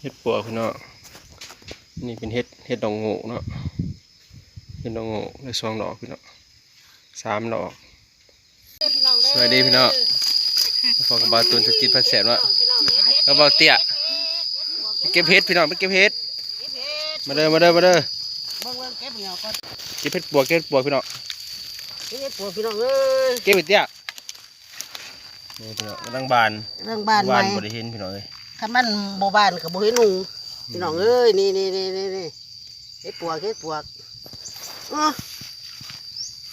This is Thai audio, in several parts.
เฮ็ดปัวพี่น้องนี่เป็นเฮ็ดเฮ็ดดองโง่เนาะเฮ็ดดองโง่ได้สองดอกพี่น้องสามดอกสวัสดีพี่น้องพอกับบาวตูนจะกินผัดแสบวะแล้วบาวเตี้ยไปเก็บเฮ็ดพี่น้องไปเก็บเฮ็ดมาเด้อมาเด้อมาเด้อเบิ่งเบิ่งเก็บเหนียวก่อนเก็บเฮ็ดปัวเก็บเฮ็ดปัวพี่น้องเก็บปวดพี่น้องเอ้ยเก็บเฮ็ดเตี้ยนี่พี่น้องกำลังบานเรื่องบ้านใหบาม่นบ่ได้เห็นพี่น้องเอ้ย คันมันบ่บ้านกับบ่เห็นหนูพี่น้องเอ้ยนี่นี่นี่นี่นี่เก็บปวดเก็บปวดอ้อ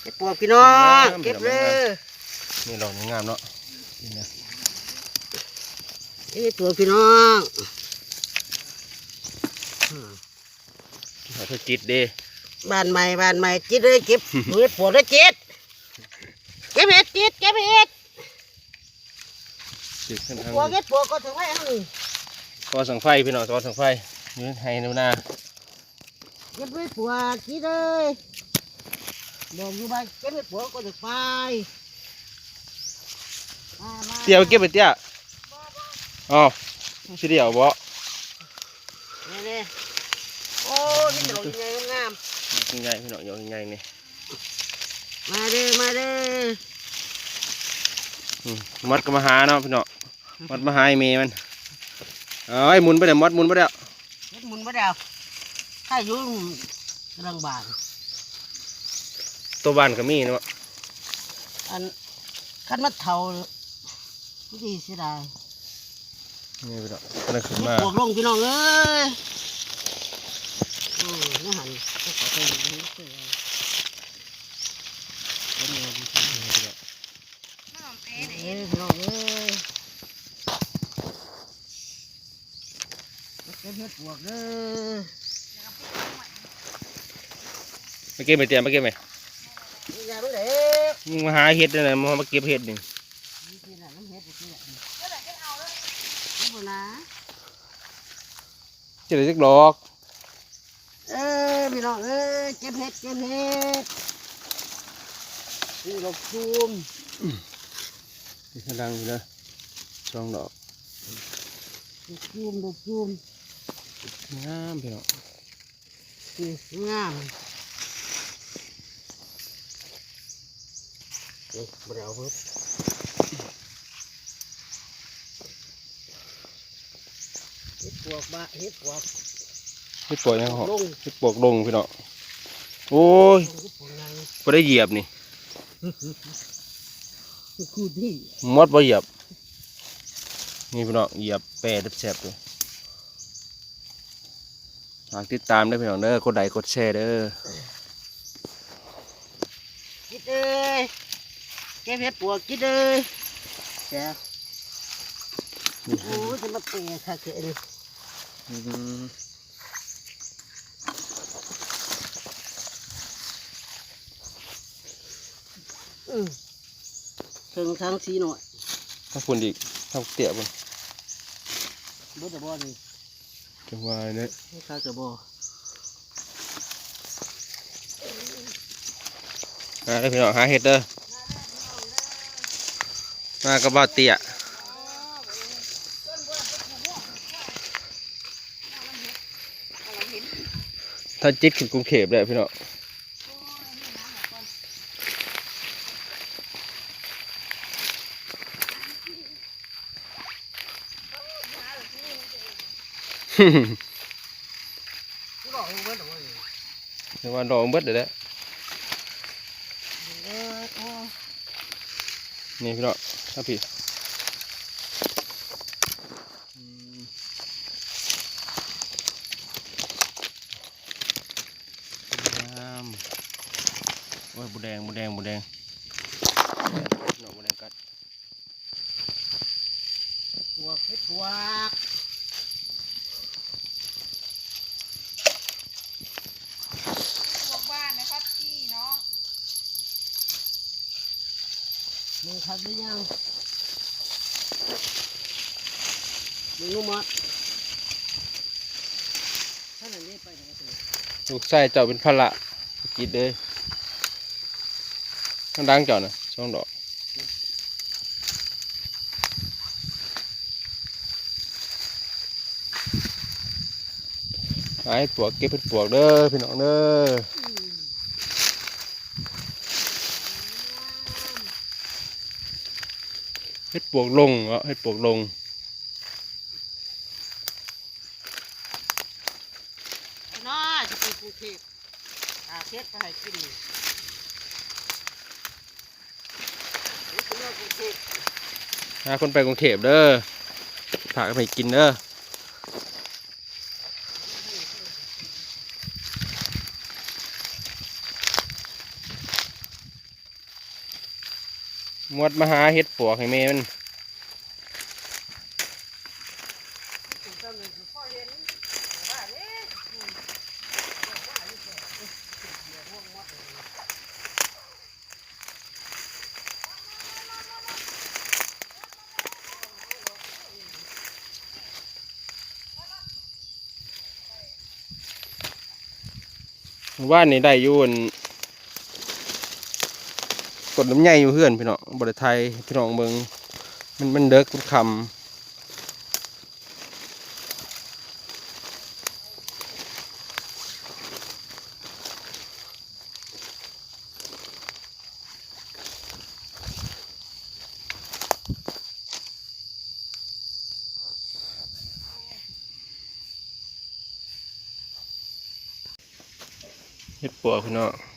เก็บปวดพี่น้องเก็บเลยนี่ดอกงามเนาะนี่นะเก็บปวดพี่น้องเอาเธอจิตเด้บ้านใหม่บ้านใหม่จิตเลยเก็บเก็บปวดเลยจิตเก็บเห็ดจิตเก็บเห็ด จิตขึ้นทาง ปวดเก็บปวดก็ถึงไว้อันนี้ ก็สังไฟพี่น้องก็สังไฟนี่ให้น้ำหน้าเก็บไว้ปวดจิตเลยบอกอยู่บ้านเก็บไว้ปวดก็จะไปมามาเตี้ยไปเก็บไปเตี้ยอ๋อสิเดียวบ่นี่นี่โอ้นี่ดอกยังไงงามยังไงพี่น้องยังไงนี่ๆมาเด้อมาเด้ออืมมัดก็มาหาเนาะพี่น้องมัดมาหาไอ้เมย์มัน เอ้ยหมุนไปเดี๋ยวมัดหมุนไปเดี๋ยวเฮ็ดหมุนบ่ได้เอาถ้าอยู่กำลังบานตัวบ้านก็มีเนาะอันคันมันเท่าผู้ดีเสียดายนี่พี่น้องก็ได้ขึ้นมาบวกลงพี่น้องเอ้ยอืมนี่หันก็ขอไปดูนี่เสียดายเป็นไงดีครับเอ้ยพี่น้องเอ้ยมา เก็บเฮ็ดบวกเด้อไปเก็บไปเตี้ยไปเก็บไหมนี่อย่ามันเด็กมึงมาหาเห็ดนี่นมามาเก็บเห็ดนี่นี่แหละน้ำเฮ็ดนี่แหละนี่บ่นะจะได้จักดอก เอ้ยพี่น้องเอ้ยเก็บเห็ดเก็บเห็ดนี่ดอกจูมนี่กำลังอยู่นะสองดอกดอกจูมดอกจูม งามพี่น้องนี่งามนี่บ่ได้เอาเพิ่มเห็ดปวกบะเห็ดปวกเห็ดปวกยังหอมลงเห็ดปวกลงพี่น้องโอ้ยเห็ดปวกไงบ่ได้เหยียบนี่คูที่มดบ่เหยียบ นี่พี่น้องเหยียบแปรแซ่บๆเลย ฝากติดตามด้วยพี่น้องเด้อกดไลค์กดแชร์เด้อกิดเอ้ยเก็บเห็ดปวกกิดเอ้ยแซ่บโอ้ยจะมาเตะค่ะเกะเลยอืมอืมเชิงทางสีหน่อยถ้าฝุ่นอีกถ้าเตี้ยพุ่นบ่ได้บ่นี่ จังหวะนี้นี่ข้าจะบ่มาเด้อพี่น้องหาเห็ดเด้อมากับบ่าวเตี้ยถ้าจิตขึ้นกรุงเทพเลยพี่น้อง กูบอกเบิดบ่นี่จังหวะดอกเบิดเด้อแหละเออโอ้นี่พี่น้องถ้าพี่อืมงามโอ้ยบูแดงบูแดงบูแดงหน่อบูแดงกัดปวกเฮ็ดปวก พวกบ้านนะครับพี่น้อง มึงทันหรือยังมึงรู้มั้ยท่านนี้ไปไหนกันลูกไส้เจ้าเป็นพละกิดเลยมันดังเจ้านะช่องดอกหาเห็ดปวกเก็บเห็ดปวกเด้อพี่น้องเด้อ เห็ดปวกลงเหรอเห็ดปวกลงน้าจะไปกรุงเทพอาเทศไปให้กินนี่ไปเที่ยวกรุงเทพ หาคนไปกรุงเทพเด้อพากันไปกินเด้อ หมดมาหาเห็ดปวกให้แม่มันว่านี่ได้ยู่อั่น กดน้ำใหญ่อยู่เพื่อนพี่น้องบริไทยพี่น้องเบิงมันมันเด็กมันคำเห็ดปัวพี่น้อง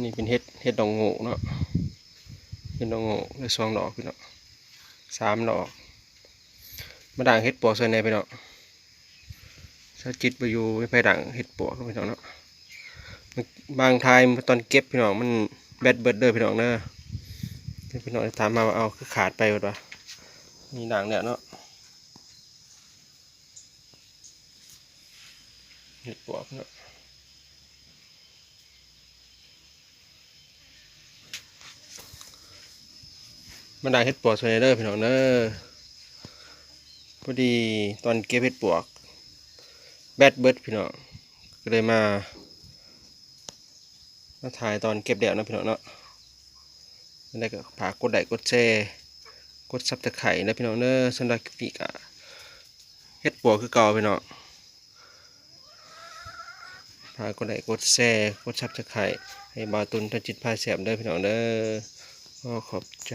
นี่เป็นเห็ดเห็ดดองโง่เนาะเห็ดดองโง่ได้สองดอกพี่เน้องสามดอกมาด่างเห็ดปัวใส่ในพี่น้องถ้าจิตไปอยู่ไม่ไปด่างเห็ดปัวพี่น้องเนาะบางทายตอนเก็บพี่น้องมันแบดเบิดเด้อพี่น้องเด้อพี่น้องถามมาเอาคือขาดไปหมดวะมีด่างเนี่ยเนาะเห็ดปัวพี่น้อง มันได้เห็ดปวกส่วนใหญ่เด้อพี่น้องเด้อพอดีตอนเก็บเห็ดปวก แบดเบิดพี่น้องก็เลยมามาถ่ายตอนเก็บแดดนะพี่น้องเนาะไม่ได้ก็ฝากกดไลค์กดแชร์กดซับตะไคร่นะพี่น้องเด้อสำหรับคลิปนี้ก็เห็ดปวกคือเก่าพี่น้องฝากดไลค์กดแชร์กดซับตะไคร่ให้บาตุนทันจิตพาแสบเด้อพี่น้องเด้อ ก็ขอบใจ